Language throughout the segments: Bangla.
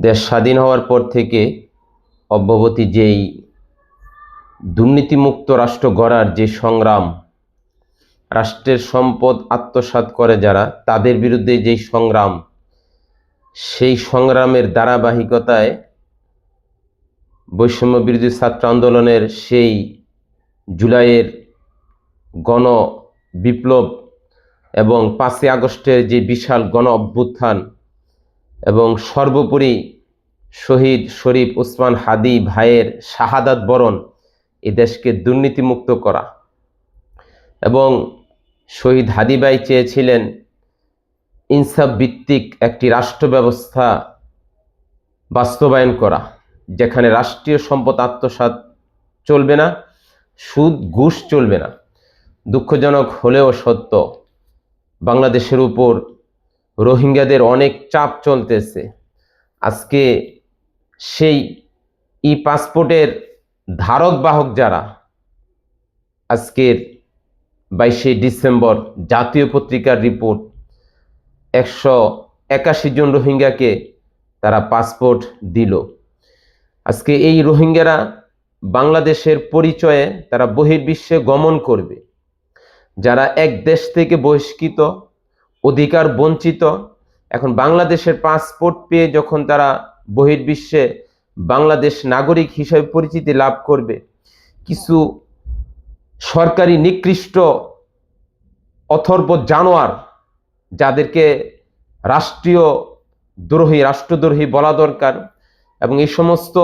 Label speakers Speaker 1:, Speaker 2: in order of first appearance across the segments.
Speaker 1: দেশ স্বাধীন হওয়ার পর থেকে অব্যবতী যেই দুর্নীতিমুক্ত রাষ্ট্র গড়ার যে সংগ্রাম, রাষ্ট্রের সম্পদ আত্মসাৎ করে যারা, তাদের বিরুদ্ধে যেই সংগ্রাম, সেই সংগ্রামের ধারাবাহিকতায় বৈষম্য বিরোধী ছাত্র আন্দোলনের সেই জুলাইয়ের গণ বিপ্লব এবং পাঁচই আগস্টের যে বিশাল গণ অভ্যুত্থান এবং সর্বোপরি শহীদ শরীফ ওসমান হাদি ভাইয়ের শাহাদাত বরণ এ দেশকে দুর্নীতিমুক্ত করা। এবং শহীদ হাদি ভাই চেয়েছিলেন ইনসাফ ভিত্তিক একটি রাষ্ট্র ব্যবস্থা বাস্তবায়ন করা, যেখানে রাষ্ট্রীয় সম্পদ আত্মসাৎ চলবে না, সুদ, ঘুষ চলবে না। দুঃখজনক হলেও সত্য, বাংলাদেশের উপর রোহিঙ্গাদের অনেক চাপ চলতেছে। আজকে সেই ই পাসপোর্টের ধারক বাহক যারা, আজকের বাইশে ডিসেম্বর জাতীয় পত্রিকার রিপোর্ট, একশো একাশি জন রোহিঙ্গাকে তারা পাসপোর্ট দিল। আজকে এই রোহিঙ্গারা বাংলাদেশের পরিচয়ে তারা বহির্বিশ্বে গমন করবে। যারা এক দেশ থেকে বহিষ্কৃত অধিকার বঞ্চিত। এখন বাংলাদেশের পাসপোর্ট পেয়ে যখন তারা বহির্বিশ্বে বাংলাদেশ নাগরিক হিসেবে পরিচিতি লাভ করবে, কিছু সরকারি নিকৃষ্ট অথর্ব জানোয়ার যাদেরকে রাষ্ট্রীয় দ্রোহী, রাষ্ট্রদ্রোহী বলা দরকার এবং এই সমস্ত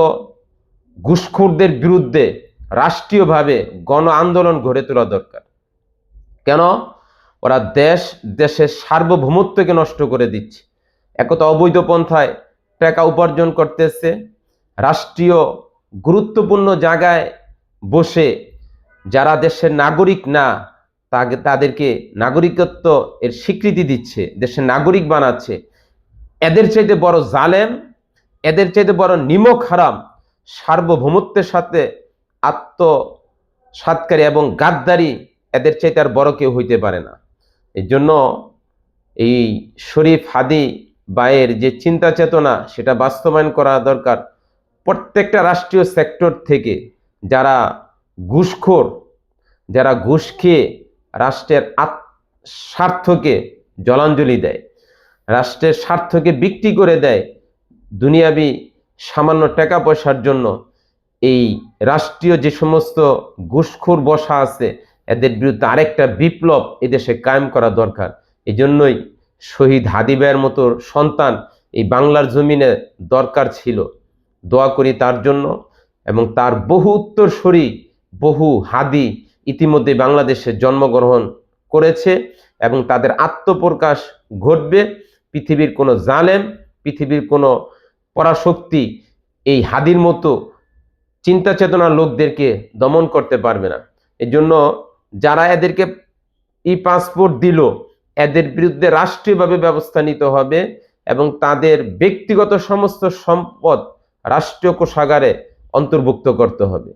Speaker 1: ঘুষখোরদের বিরুদ্ধে রাষ্ট্রীয়ভাবে গণ আন্দোলন গড়ে তোলা দরকার। কেন? ওরা দেশ, দেশের সার্বভৌমত্বকে নষ্ট করে দিচ্ছে। একত অবৈধ পন্থায় টাকা উপার্জন করতেছে, রাষ্ট্রীয় গুরুত্বপূর্ণ জায়গায় বসে যারা দেশের নাগরিক না তাদেরকে নাগরিকত্ব এর স্বীকৃতি দিচ্ছে, দেশের নাগরিক বানাচ্ছে। এদের চাইতে বড় জালেম, এদের চাইতে বড় নিমক হারাম সার্বভৌমত্বের সাথে আত্মসাতকারী এবং গাদ্দারি এদের চাইতে আর বড় কেউ হইতে পারে না। এই জন্য এই শরীফ হাদি বায়ের যে চিন্তা চেতনা, সেটা বাস্তবায়ন করা দরকার। প্রত্যেকটা রাষ্ট্রীয় সেক্টর থেকে যারা ঘুষখোর, যারা ঘুষ খেয়ে রাষ্ট্রের স্বার্থকে জলাঞ্জলি দেয়, রাষ্ট্রের স্বার্থকে বিক্রি করে দেয় দুনিয়াবি সামান্য টাকা পয়সার জন্য, এই রাষ্ট্রীয় যে সমস্ত ঘুষখোর বসা আছে এদের বিরুদ্ধে আরেকটা বিপ্লব এদেশে কায়েম করা দরকার। এই জন্যই শহীদ হাদিবাইয়ের মতো সন্তান এই বাংলার জমিনে দরকার ছিল। দোয়া করি তার জন্য এবং তার বহু উত্তরসূরি, বহু হাদি ইতিমধ্যে বাংলাদেশে জন্মগ্রহণ করেছে এবং তাদের আত্মপ্রকাশ ঘটবে। পৃথিবীর কোনো জালেম, পৃথিবীর কোনো পরাশক্তি এই হাদির মতো চিন্তা চেতনার লোকদেরকে দমন করতে পারবে না। এই জন্য যারা এদেরকে ই পাসপোর্ট দিল, এদের বিরুদ্ধে রাষ্ট্রীয়ভাবে ব্যবস্থা নিতে হবে এবং তাদের ব্যক্তিগত সমস্ত সম্পদ রাষ্ট্রীয় কোষাগারে অন্তর্ভুক্ত করতে হবে।